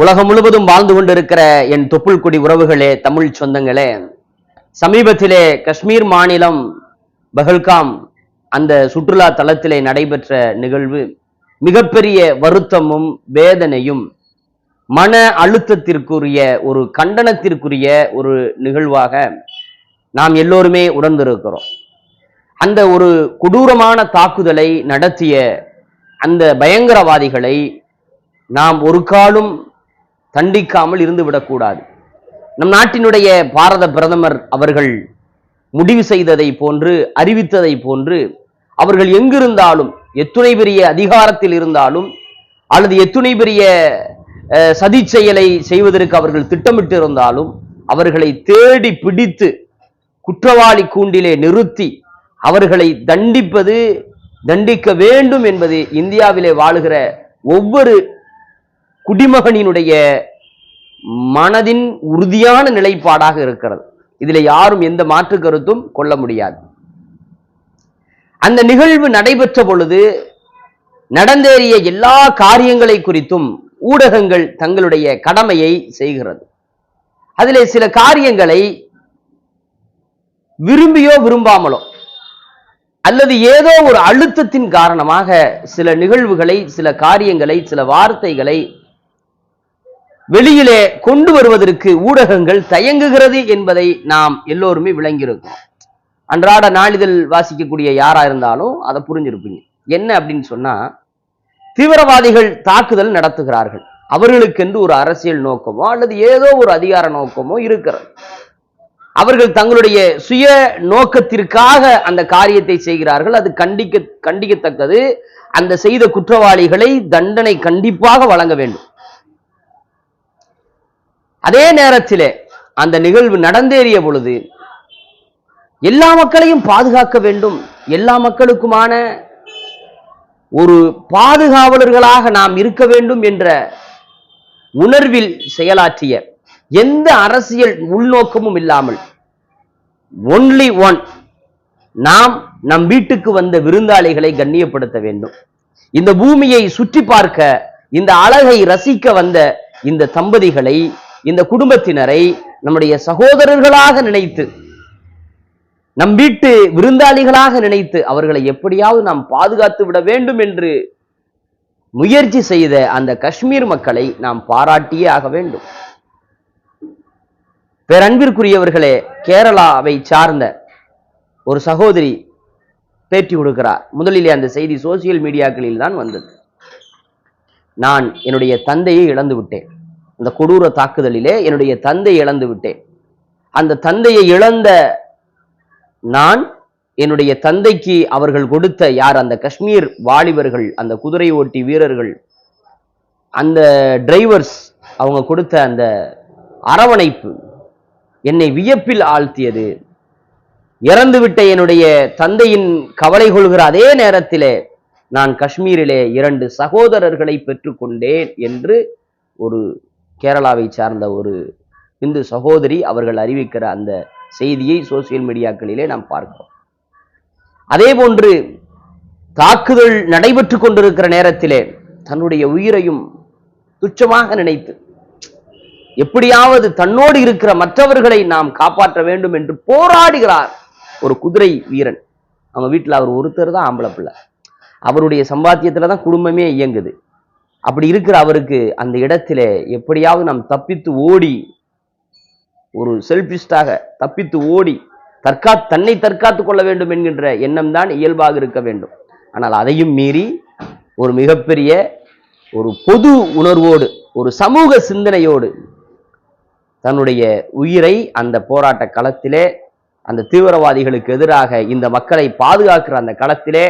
உலகம் முழுவதும் வாழ்ந்து கொண்டிருக்கிற என் தொப்புள் குடி உறவுகளே தமிழ் சொந்தங்களே. சமீபத்திலே காஷ்மீர் மாநிலம் பஹல்காம் அந்த சுற்றுலா தலத்திலே நடைபெற்ற நிகழ்வு மிகப்பெரிய வருத்தமும் வேதனையும் மன அழுத்தத்திற்குரிய ஒரு கண்டனத்திற்குரிய ஒரு நிகழ்வாக நாம் எல்லோருமே உணர்ந்திருக்கிறோம். அந்த ஒரு கொடூரமான தாக்குதலை நடத்திய அந்த பயங்கரவாதிகளை நாம் ஒரு காலும் தண்டிக்காமல் இருந்துவிடக்கூடாது நம் நாட்டினுடைய பாரத பிரதமர் அவர்கள் முடிவு செய்ததை போன்று அறிவித்ததை போன்று அவர்கள் எங்கிருந்தாலும் எத்துணை பெரிய அதிகாரத்தில் இருந்தாலும் அல்லது எத்துணை பெரிய சதி செயலை செய்வதற்கு அவர்கள் திட்டமிட்டு இருந்தாலும் அவர்களை தேடி பிடித்து குற்றவாளி கூண்டிலே நிறுத்தி அவர்களை தண்டிப்பது தண்டிக்க வேண்டும் என்பது இந்தியாவிலே வாழுகிற ஒவ்வொரு குடிமகனினுடைய மனதின் உறுதியான நிலைப்பாடாக இருக்கிறது. இதில் யாரும் எந்த மாற்று கருத்தும் கொள்ள முடியாது. அந்த நிகழ்வு நடைபெற்ற பொழுது நடந்தேறிய எல்லா காரியங்களை குறித்தும் ஊடகங்கள் தங்களுடைய கடமையை செய்கிறது. அதிலே சில காரியங்களை விரும்பியோ விரும்பாமலோ அல்லது ஏதோ ஒரு அழுத்தத்தின் காரணமாக சில நிகழ்வுகளை சில காரியங்களை சில வார்த்தைகளை வெளியிலே கொண்டு வருவதற்கு ஊடகங்கள் தயங்குகிறது என்பதை நாம் எல்லோருமே விளங்கியிருக்கோம். அன்றாட நாளிதழ் வாசிக்கக்கூடிய யாரா இருந்தாலும் அதை புரிஞ்சிருப்பீங்க. என்ன அப்படின்னு சொன்னா தீவிரவாதிகள் தாக்குதல் நடத்துகிறார்கள். அவர்களுக்கென்று ஒரு அரசியல் நோக்கமோ அல்லது ஏதோ ஒரு அதிகார நோக்கமோ இருக்கிறது. அவர்கள் தங்களுடைய சுய நோக்கத்திற்காக அந்த காரியத்தை செய்கிறார்கள். அது கண்டிக்க கண்டிக்கத்தக்கது. அந்த செய்த குற்றவாளிகளை தண்டனை கண்டிப்பாக வழங்க வேண்டும். அதே நேரத்திலே அந்த நிகழ்வு நடந்தேறிய பொழுது எல்லா மக்களையும் பாதுகாக்க வேண்டும். எல்லா மக்களுக்குமான ஒரு பாதுகாவலர்களாக நாம் இருக்க வேண்டும் என்ற உணர்வில் செயலாற்றிய எந்த அரசியல் உள்நோக்கமும் இல்லாமல் ஒன்லி ஒன் நாம் நம் வீட்டுக்கு வந்த விருந்தாளிகளை கண்ணியப்படுத்த வேண்டும். இந்த பூமியை சுற்றி பார்க்க இந்த அழகை ரசிக்க வந்த இந்த தம்பதிகளை இந்த குடும்பத்தினரை நம்முடைய சகோதரர்களாக நினைத்து நம் வீட்டு விருந்தாளிகளாக நினைத்து அவர்களை எப்படியாவது நாம் பாதுகாத்து விட வேண்டும் என்று முயற்சி செய்த அந்த காஷ்மீர் மக்களை நாம் பாராட்டியே ஆக வேண்டும். பேரன்பிற்குரியவர்களே கேரளாவை சார்ந்த ஒரு சகோதரி பேட்டி கொடுக்கிறார். முதலிலே அந்த செய்தி சோசியல் மீடியாக்களில் தான் வந்தது. நான் என்னுடைய தந்தையை இழந்து விட்டேன். அந்த கொடூர தாக்குதலிலே என்னுடைய தந்தை இழந்து விட்டேன். அந்த தந்தையை இழந்த நான் என்னுடைய தந்தைக்கு அவர்கள் கொடுத்த யார்? அந்த காஷ்மீர் வாலிபர்கள் அந்த குதிரை ஓட்டி வீரர்கள் அந்த டிரைவர்ஸ் அவங்க கொடுத்த அந்த அரவணைப்பு என்னை வியப்பில் ஆழ்த்தியது. இறந்துவிட்ட என்னுடைய தந்தையின் கவலை கொள்கிற அதே நேரத்திலே நான் காஷ்மீரிலே இரண்டு சகோதரர்களை பெற்றுக்கொண்டேன் என்று ஒரு கேரளாவை சார்ந்த ஒரு இந்து சகோதரி அவர்கள் அறிவிக்கிற அந்த செய்தியை சோசியல் மீடியாக்களிலே நாம் பார்க்கிறோம். அதே போன்று தாக்குதல் நடைபெற்று கொண்டிருக்கிற நேரத்திலே தன்னுடைய உயிரையும் துச்சமாக நினைத்து எப்படியாவது தன்னோடு இருக்கிற மற்றவர்களை நாம் காப்பாற்ற வேண்டும் என்று போராடுகிறார் ஒரு குதிரை வீரன். அவங்க வீட்டில் அவர் ஒருத்தர் தான் ஆம்பளை பிள்ளை. அவருடைய சம்பாத்தியத்தில் தான் குடும்பமே இயங்குது. அப்படி இருக்கிற அவருக்கு அந்த இடத்திலே எப்படியாவது நாம் தப்பித்து ஓடி ஒரு செல்பிஸ்டாக தப்பித்து ஓடி தற்கா தன்னை தற்காத்து கொள்ள வேண்டும் என்கின்ற எண்ணம் தான் இயல்பாக இருக்க வேண்டும். ஆனால் அதையும் மீறி ஒரு மிகப்பெரிய ஒரு பொது உணர்வோடு ஒரு சமூக சிந்தனையோடு தன்னுடைய உயிரை அந்த போராட்ட களத்திலே அந்த தீவிரவாதிகளுக்கு எதிராக இந்த மக்களை பாதுகாக்கிற அந்த களத்திலே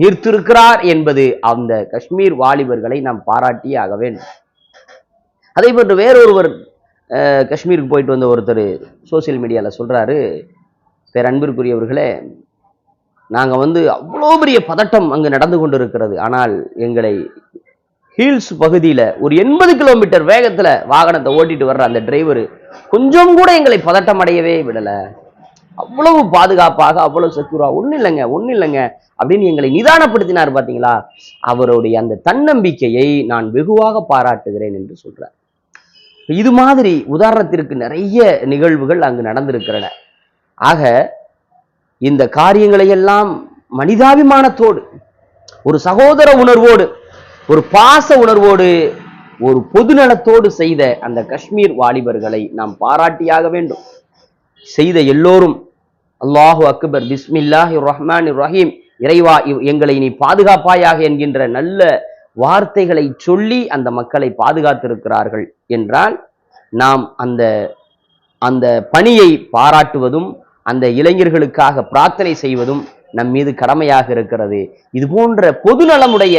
நிறுத்திருக்கிறார் என்பது அந்த காஷ்மீர் வாலிபர்களை நாம் பாராட்டியே ஆக வேண்டும். அதே போன்று வேறொருவர் காஷ்மீருக்கு போயிட்டு வந்த ஒருத்தர் சோஷியல் மீடியாவில் சொல்றாரு பேரன்பிற்குரியவர்களே நாங்கள் வந்து அவ்வளோ பெரிய பதட்டம் அங்கு நடந்து கொண்டிருக்கிறது. ஆனால் எங்களை ஹீல்ஸ் பகுதியில் ஒரு எண்பது கிலோமீட்டர் வேகத்தில் வாகனத்தை ஓட்டிட்டு வர்ற அந்த டிரைவர் கொஞ்சம் கூட எங்களை பதட்டம் அடையவே விடலை. அவ்வளவு பாதுகாப்பாக அவ்வளவு செக்யூரா ஒன்றும் இல்லைங்க ஒன்றும் இல்லைங்க. அப்படின்னு எங்களை நிதானப்படுத்தினார் பார்த்தீங்களா அவருடைய அந்த தன்னம்பிக்கையை நான் வெகுவாக பாராட்டுகிறேன் என்று சொல்றார். இது மாதிரி உதாரணத்திற்கு நிறைய நிகழ்வுகள் அங்கு நடந்திருக்கிறன. ஆக இந்த காரியங்களை எல்லாம் மனிதாபிமானத்தோடு ஒரு சகோதர உணர்வோடு ஒரு பாச உணர்வோடு ஒரு பொதுநலத்தோடு செய்த அந்த காஷ்மீர் வாலிபர்களை நாம் பாராட்டியாக வேண்டும். செய்த எல்லோரும் அல்லாஹு அக்பர். பிஸ்மில்லாஹி ரஹ்மான் ரஹீம் இறைவா இவ்- எங்களை நீ பாதுகாப்பாயாக என்கின்ற நல்ல வார்த்தைகளை சொல்லி அந்த மக்களை பாதுகாத்திருக்கிறார்கள் என்றால் நாம் அந்த அந்த பணியை பாராட்டுவதும் அந்த இளைஞர்களுக்காக பிரார்த்தனை செய்வதும் நம் மீது கடமையாக இருக்கிறது. இது போன்ற பொதுநலமுடைய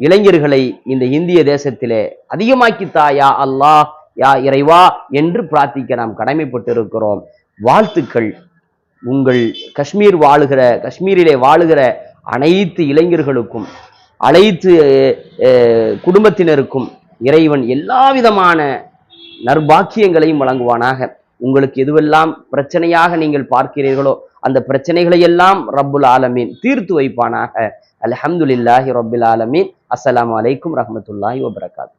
இளைஞர்களை இந்த இந்திய தேசத்திலே அதிகமாக்கி தாயா அல்லாஹ் யா இறைவா என்று பிரார்த்திக்க நாம் கடமைப்பட்டிருக்கிறோம். வாழ்த்துக்கள். உங்கள் காஷ்மீர் வாழுகிற காஷ்மீரிலே வாழுகிற அனைத்து இளைஞர்களுக்கும் அனைத்து குடும்பத்தினருக்கும் இறைவன் எல்லா விதமான நற்பாக்கியங்களையும் வழங்குவானாக. உங்களுக்கு எதுவெல்லாம் பிரச்சனையாக நீங்கள் பார்க்கிறீர்களோ அந்த பிரச்சனைகளை எல்லாம் ரப்புல் ஆலமீன் தீர்த்து வைப்பானாக. அல்ஹம்துலில்லாஹி ரபுல் ஆலமீன். அஸ்லாம் அலைக்கும் ரஹமத்துல்லாஹி வபரகாத்.